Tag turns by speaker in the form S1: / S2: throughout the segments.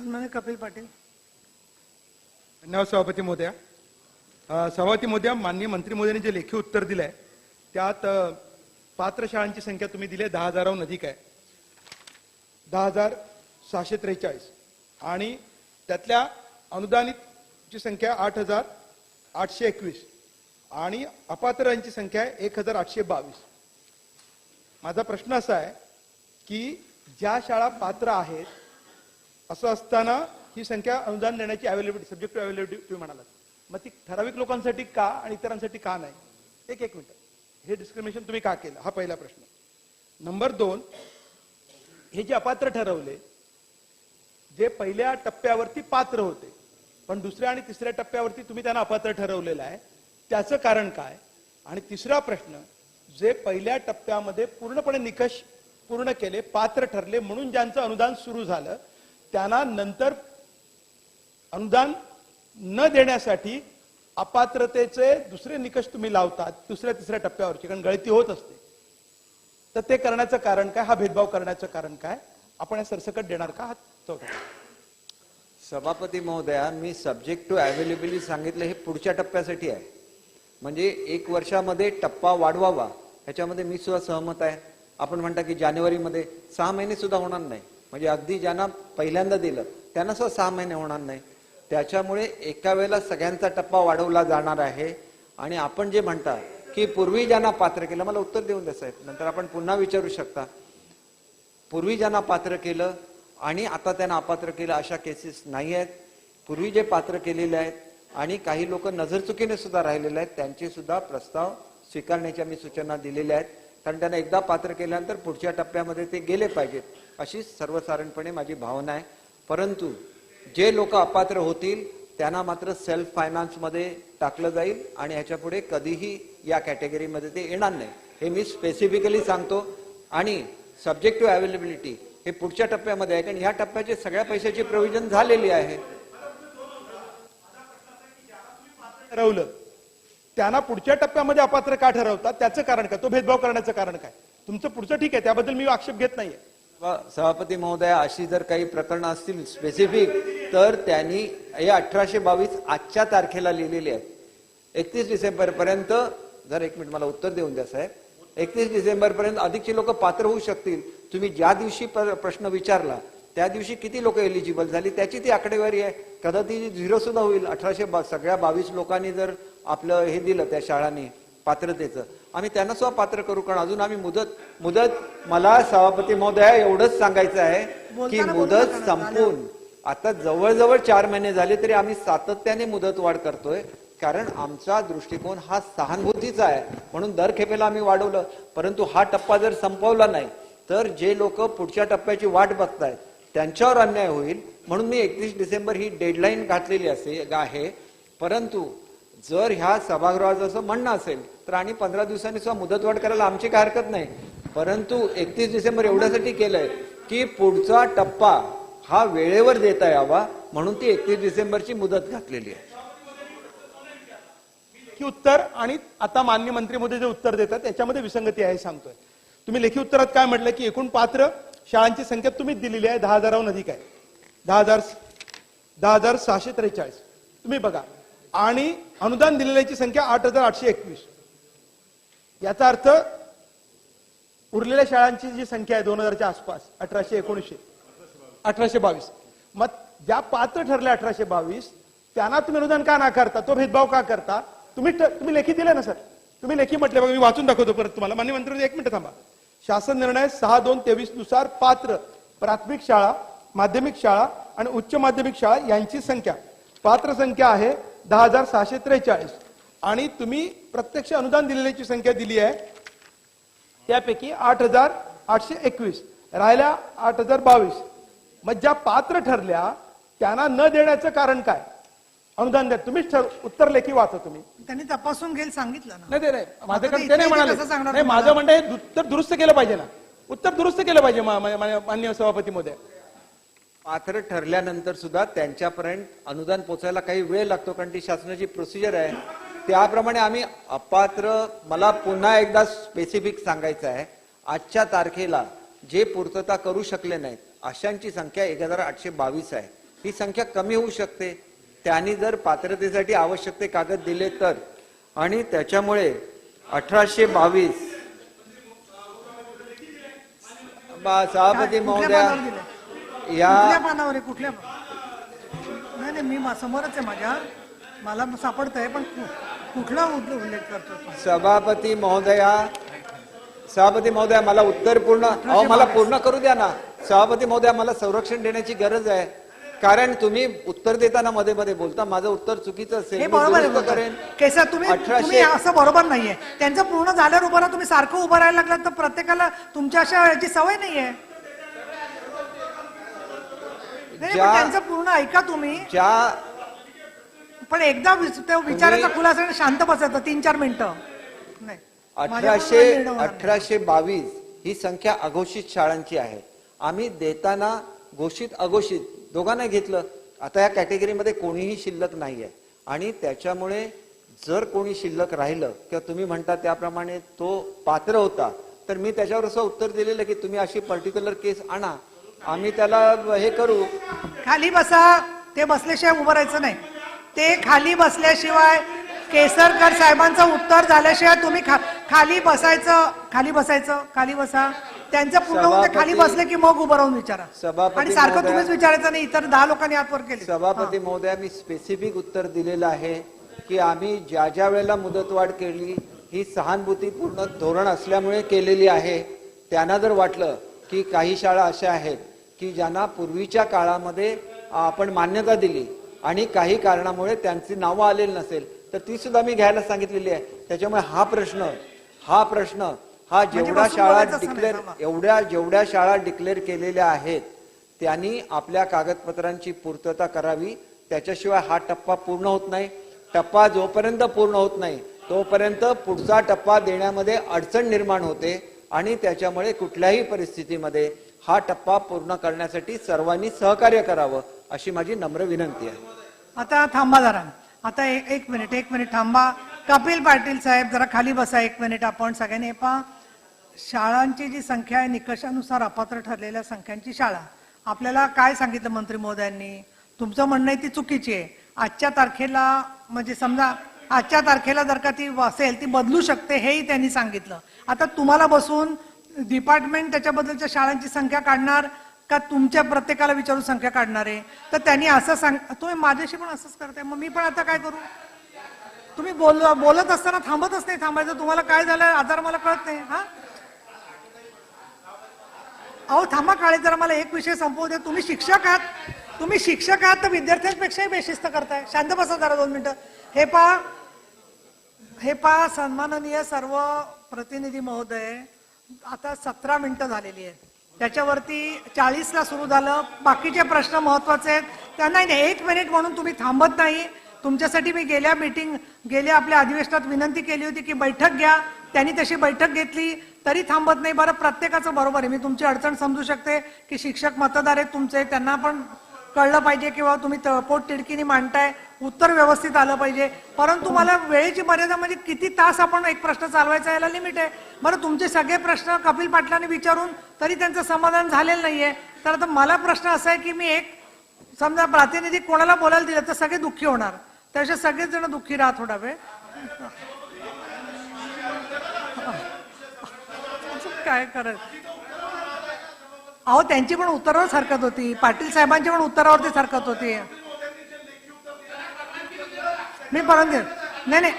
S1: सन्मान्य कपिल पाटील.
S2: धन्यवाद सभापती मोदया सभापती मोदया माननीय मंत्री मोदींनी जे लेखी उत्तर दिलं आहे त्यात पात्र शाळांची संख्या तुम्ही दिली आहे दहा हजाराहून अधिक आहे. दहा हजार सहाशे त्रेचाळीस. आणि त्यातल्या अनुदानितची संख्या आठ हजार आठशे एकवीस. आणि अपात्रांची संख्या आहे एक हजार आठशे बावीस. माझा प्रश्न असा आहे की ज्या शाळा पात्र आहेत असं असताना ही संख्या अनुदान देण्याची अवेलेबिलिटी सब्जेक्ट अव्हेलेबिलिटी अवेलेबिलिटी तुम्ही म्हणालात. मग ती ठराविक लोकांसाठी का आणि इतरांसाठी का नाही? एक एक मिनिट. हे डिस्क्रिमिनेशन तुम्ही का केलं? हा पहिला प्रश्न. नंबर दोन हे जे अपात्र ठरवले जे पहिल्या टप्प्यावरती पात्र होते पण दुसऱ्या आणि तिसऱ्या टप्प्यावरती तुम्ही त्यांना अपात्र ठरवलेलं आहे त्याचं कारण काय? आणि तिसरा प्रश्न जे पहिल्या टप्प्यामध्ये पूर्णपणे निकष पूर्ण केले पात्र ठरले म्हणून ज्यांचं अनुदान सुरू झालं त्यांना नंतर अनुदान न देण्यासाठी अपात्रतेचे दुसरे निकष तुम्ही लावतात दुसऱ्या तिसऱ्या टप्प्यावरची कारण गळती होत असते. तर ते करण्याचं कारण काय? हा भेदभाव करण्याचं कारण काय? आपण या सरसकट देणार का? हा चौथा
S3: सभापती महोदया मी सब्जेक्ट टू अवेलेबिलिटी सांगितलं हे पुढच्या टप्प्यासाठी आहे. म्हणजे एक वर्षामध्ये टप्पा वाढवावा ह्याच्यामध्ये मी सुद्धा सहमत आहे. आपण म्हणता की जानेवारीमध्ये सहा महिने सुद्धा होणार नाही. म्हणजे अगदी ज्यांना पहिल्यांदा दिलं त्यांना सुद्धा सहा महिने होणार नाही. त्याच्यामुळे एका वेळेला सगळ्यांचा टप्पा वाढवला जाणार आहे. आणि आपण जे म्हणता की पूर्वी ज्यांना पात्र केलं मला उत्तर देऊन द्या साहेब नंतर आपण पुन्हा विचारू शकता. पूर्वी ज्यांना पात्र केलं आणि आता त्यांना अपात्र केलं अशा केसेस नाही आहेत. पूर्वी जे पात्र केलेले आहेत आणि काही लोक नजरचुकीने सुद्धा राहिलेले आहेत त्यांचे सुद्धा प्रस्ताव स्वीकारण्याच्या मी सूचना दिलेल्या आहेत. कारण त्यांना एकदा पात्र केल्यानंतर पुढच्या टप्प्यामध्ये ते गेले पाहिजेत. अशी सर्वसाधारणपणे माझी भावना आहे. परंतु जे लोक अपात्र होतील त्यांना मात्र सेल्फ फायनान्समध्ये टाकलं जाईल आणि ह्याच्यापुढे कधीही या कॅटेगरीमध्ये ते येणार नाही. हे मी स्पेसिफिकली सांगतो. आणि सब्जेक्ट टू अवेलेबिलिटी हे पुढच्या टप्प्यामध्ये आहे. कारण ह्या टप्प्याचे सगळ्या पैशाची प्रोव्हिजन झालेली आहे.
S2: ठरवलं. त्यांना पुढच्या टप्प्यामध्ये अपात्र का ठरवतात? त्याचं कारण काय? तो भेदभाव करण्याचं कारण काय? तुमचं पुढचं ठीक आहे. त्याबद्दल मी आक्षेप घेत नाहीये.
S3: सभापती महोदया अशी जर काही प्रकरणं असतील स्पेसिफिक तर त्यांनी हे अठराशे बावीस आजच्या तारखेला लिहिलेली आहेत. एकतीस डिसेंबर पर्यंत जर एक मिनिट मला उत्तर देऊन द्या साहेब. एकतीस डिसेंबर पर्यंत अधिकचे लोक पात्र होऊ शकतील. तुम्ही ज्या दिवशी प्र- प्रश्न विचारला त्या दिवशी किती लोक एलिजिबल झाली त्याची ती आकडेवारी आहे. कदाचित झिरो सुद्धा होईल. अठराशे बा- सगळ्या बावीस लोकांनी जर आपलं हे दिलं त्या शाळांनी पात्रतेचं आम्ही त्यांना सुद्धा पात्र करू कारण अजून आम्ही मुदत मुदत मला सभापती महोदया एवढंच सांगायचं आहे की मुदत. संपून. आता जवळजवळ चार महिने झाले तरी आम्ही सातत्याने मुदत वाढ करतोय कारण आमचा दृष्टिकोन हा सहानुभूतीचा आहे. म्हणून दर खेपेला आम्ही वाढवलं. परंतु हा टप्पा जर संपवला नाही तर जे लोक पुढच्या टप्प्याची वाट बघतायत त्यांच्यावर अन्याय होईल. म्हणून मी एकतीस डिसेंबर ही डेडलाईन घातलेली असे आहे. परंतु जर ह्या सभागृहाचं असं म्हणणं असेल तर आणि पंधरा दिवसांनी सुद्धा मुदतवाढ करायला आमची काय हरकत नाही. परंतु एकतीस डिसेंबर एवढ्यासाठी केलंय की पुढचा टप्पा हा वेळेवर देता यावा म्हणून ती एकतीस डिसेंबरची मुदत घातलेली आहे.
S2: की उत्तर आणि आता मान्य मंत्री मोदी जे उत्तर देतात त्याच्यामध्ये विसंगती आहे सांगतोय. तुम्ही लेखी उत्तरात काय म्हटलं की एकूण पात्र शाळांची संख्या तुम्हीच दिलेली आहे दहा हजाराहून अधिक आहे. दहा हजार दहा हजार सहाशे त्रेचाळीस. तुम्ही बघा. आणि अनुदान दिलेल्याची संख्या आठ हजार आठशे एकवीस. याचा अर्थ उरलेल्या शाळांची जी संख्या आहे दोन हजारच्या आसपास अठराशे एकोणीसशे अठराशे बावीस. मग ज्या पात्र ठरल्या अठराशे बावीस त्यांना तुम्ही अनुदान का नाकारता तो भेदभाव का करता? तुम्ही तुम्ही लेखी दिले ना सर? तुम्ही लेखी म्हटले बघा मी वाचून दाखवतो परत तुम्हाला. मान्य मंत्री एक मिनिट थांबा. शासन निर्णय सहा दोन तेवीसनुसार पात्र प्राथमिक शाळा माध्यमिक शाळा आणि उच्च माध्यमिक शाळा यांची संख्या. पात्र संख्या आहे दहा हजार सहाशे त्रेचाळीस. आणि तुम्ही प्रत्यक्ष अनुदान दिलेल्याची संख्या दिली आहे. त्यापैकी आठ हजार आठशे एकवीस. राहिल्या आठ हजार बावीस. मग ज्या पात्र ठरल्या त्यांना न देण्याचं कारण काय? अनुदान द्या. तुम्हीच ठर उत्तर लेखी वाचा तुम्ही.
S1: त्यांनी तपासून घेईल सांगितलं ना.
S2: नाही ते नाही. ते
S1: इथे
S2: म्हणाले. नाही? माझं म्हणणं आहे उत्तर दुरुस्त केलं पाहिजे ना. उत्तर दुरुस्त केलं पाहिजे मा- मा- मा- मान्य सभापती मध्ये
S3: पात्र ठरल्यानंतर सुद्धा त्यांच्यापर्यंत अनुदान पोचायला काही वेळ लागतो कारण ती शासनाची प्रोसिजर आहे. त्याप्रमाणे आम्ही अपात्र मला पुन्हा एकदा स्पेसिफिक सांगायचं आहे आजच्या तारखेला जे पूर्तता करू शकले नाहीत अशांची संख्या एक हजार आठशे बावीस आहे. ही संख्या कमी होऊ शकते. त्यांनी जर पात्रतेसाठी आवश्यक ते कागद दिले तर. आणि त्याच्यामुळे अठराशे बावीस. सभापती महोदया? या
S1: पानावर आहे कुठल्या नाही नाही मी मा- समोरच आहे माझ्या. मला सापडतंय पण कु- कुठला उल्ले- उल्लेख करतो तू?
S3: सभापती महोदया सभापती महोदया मला उत्तर पूर्ण अहो मला पूर्ण करू द्या ना. सभापती महोदया मला संरक्षण देण्याची गरज आहे. कारण तुम्ही उत्तर देताना मध्ये मध्ये बोलता. माझं उत्तर चुकीचं असेल
S1: हे
S3: मी
S1: बरोबर आहे
S3: दुरुस्त. करेन.
S1: तुम्ही
S3: अठराशे-
S1: तुम्ही असं बरोबर नाहीये. त्यांचं पूर्ण झाल्यावर उभं राहा तुम्ही सारखं उभं राहायला लागलात तर प्रत्येकाला तुमच्या अशा याची सवय नाहीये. नाही, पण
S3: ज्या-
S1: त्यांचं पूर्ण ऐका तुम्ही.
S3: ज्या
S1: पण एकदा विच- विचारायचा खुलासा आणि शांत बसायचं तीन चार मिनिटं. नाही. माझ्याकडून
S3: अठराशे
S1: निर्णय होणार नाही.
S3: अठराशे बावीस ही संख्या अघोषित शाळांची आहे. आम्ही देताना घोषित अघोषित दोघांना घेतलं. आता या कॅटेगरीमध्ये कोणीही शिल्लक नाहीये. आणि त्याच्यामुळे जर कोणी शिल्लक राहिलं किंवा तुम्ही म्हणता त्याप्रमाणे तो पात्र होता तर मी त्याच्यावर असं उत्तर दिलेलं की तुम्ही अशी पर्टिक्युलर केस आणा. आम्ही त्याला हे करू.
S1: खाली बसा. ते बसल्याशिवाय उभं राहायचं नाही. ते खाली बसल्याशिवाय केसरकर साहेबांचं उत्तर झाल्याशिवाय तुम्ही खा- खाली बसायचं. खाली बसायचं. खाली बसा. त्यांचं पूर्ण होऊन ते खाली
S3: सभापती-
S1: बसले की मग उभं राहून विचारा.
S3: सभापती
S1: आणि सारखं
S3: महोदया-
S1: तुम्हीच विचारायचं नाही. इतर दहा लोकांनी आतवर केले.
S3: सभापती महोदया मी स्पेसिफिक उत्तर दिलेलं आहे की आम्ही ज्या ज्या वेळेला मुदतवाढ केली ही सहानुभूतीपूर्ण धोरण असल्यामुळे केलेली आहे. त्यांना जर वाटलं की काही शाळा अशा आहेत की ज्यांना पूर्वीच्या काळामध्ये आपण मान्यता दिली आणि काही कारणामुळे त्यांची नावं आलेली नसेल तर ती सुद्धा मी घ्यायला सांगितलेली आहे. त्याच्यामुळे हा प्रश्न हा प्रश्न हा जेवढ्या
S1: बसून
S3: शाळा डिक्लेअर. एवढ्या जेवढ्या शाळा डिक्लेअर केलेल्या आहेत त्यांनी आपल्या कागदपत्रांची पूर्तता करावी. त्याच्याशिवाय हा टप्पा पूर्ण होत नाही. टप्पा जोपर्यंत पूर्ण होत नाही तोपर्यंत पुढचा टप्पा देण्यामध्ये अडचण निर्माण होते आणि त्याच्यामुळे कुठल्याही परिस्थितीमध्ये हा टप्पा पूर्ण करण्यासाठी सर्वांनी सहकार्य करावं अशी माझी नम्र विनंती आहे.
S1: आता थांबा जरा. आता ए- एक मिनिट एक मिनिट थांबा. कपिल पाटील साहेब जरा खाली बसा एक मिनिट आपण सगळ्यांनी. पहा शाळांची जी संख्या आहे निकषानुसार अपात्र ठरलेल्या संख्यांची शाळा. आपल्याला काय सांगितलं मंत्री महोदयांनी? तुमचं म्हणणं आहे ती चुकीची आहे. आजच्या तारखेला म्हणजे समजा आजच्या तारखेला जर का ती असेल ती बदलू शकते हेही त्यांनी सांगितलं. आता तुम्हाला बसून डिपार्टमेंट त्याच्याबद्दलच्या शाळांची संख्या काढणार का तुमच्या प्रत्येकाला विचारून संख्या काढणार आहे? तर त्यांनी असं सांग तुम्ही माझ्याशी पण असंच करताय. मग मी पण आता काय करू? तुम्ही बोल बोलत असताना थांबतच नाही. थांबायचं तुम्हाला काय झालं आजार मला कळत नाही. हा? अहो थांबा काळे जरा मला एक विषय संपवू दे तुम्ही शिक्षक आहात. तुम्ही शिक्षक आहात तर विद्यार्थ्यांपेक्षाही बेशिस्त करताय. शांत बसा जरा दोन मिनिटं. हे पा हे पा सन्माननीय सर्व प्रतिनिधी महोदय. आता सतरा मिनिटं झालेली आहेत. त्याच्यावरती चाळीसला सुरू झालं. बाकीचे प्रश्न महत्त्वाचे आहेत. त्यांना नाही एक मिनिट म्हणून तुम्ही थांबत नाही. तुमच्यासाठी मी गेल्या मीटिंग गेल्या आपल्या अधिवेशनात विनंती केली होती की बैठक घ्या. त्यांनी तशी बैठक घेतली. तरी थांबत नाही. बरं प्रत्येकाचं बरोबर आहे. मी तुमची अडचण समजू शकते की शिक्षक मतदार आहेत तुमचे. त्यांना पण कळलं पाहिजे किंवा तुम्ही पोट तिडकीने मांडताय. उत्तर व्यवस्थित आलं पाहिजे. परंतु मला वेळेची मर्यादा म्हणजे किती तास आपण एक प्रश्न चालवायचा याला लिमिट आहे. बरं तुमचे सगळे प्रश्न कपिल पाटलांनी विचारून तरी त्यांचं समाधान झालेलं नाहीये. तर आता मला प्रश्न असा आहे की मी एक समजा प्रातिनिधी कोणाला बोलायला दिलं तर सगळे दुःखी होणार. त्याच्या सगळेच जण दुःखी राहत थोडा वेळ काय करत अहो त्यांची पण उत्तरावरच हरकत होती. पाटील साहेबांची पण उत्तरावरतीच हरकत होती. मी परत देईन. नाही नाही.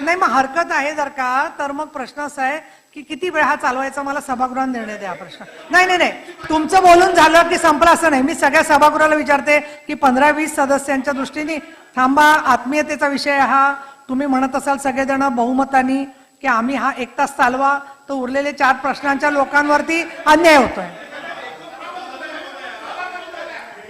S1: नाही मग हरकत आहे जर का तर मग प्रश्न असा आहे की किती वेळ हा चालवायचा मला सभागृहात निर्णय द्या प्रश्न. नाही नाही नाही. तुमचं बोलून झालं की संपलं असं नाही. मी सगळ्या सभागृहाला विचारते की पंधरा वीस सदस्यांच्या दृष्टीने थांबा आत्मीयतेचा विषय हा. तुम्ही म्हणत असाल सगळेजण बहुमतानी की आम्ही हा एक तास चालवा. तर उरलेले चार प्रश्नांच्या लोकांवरती अन्याय होतोय.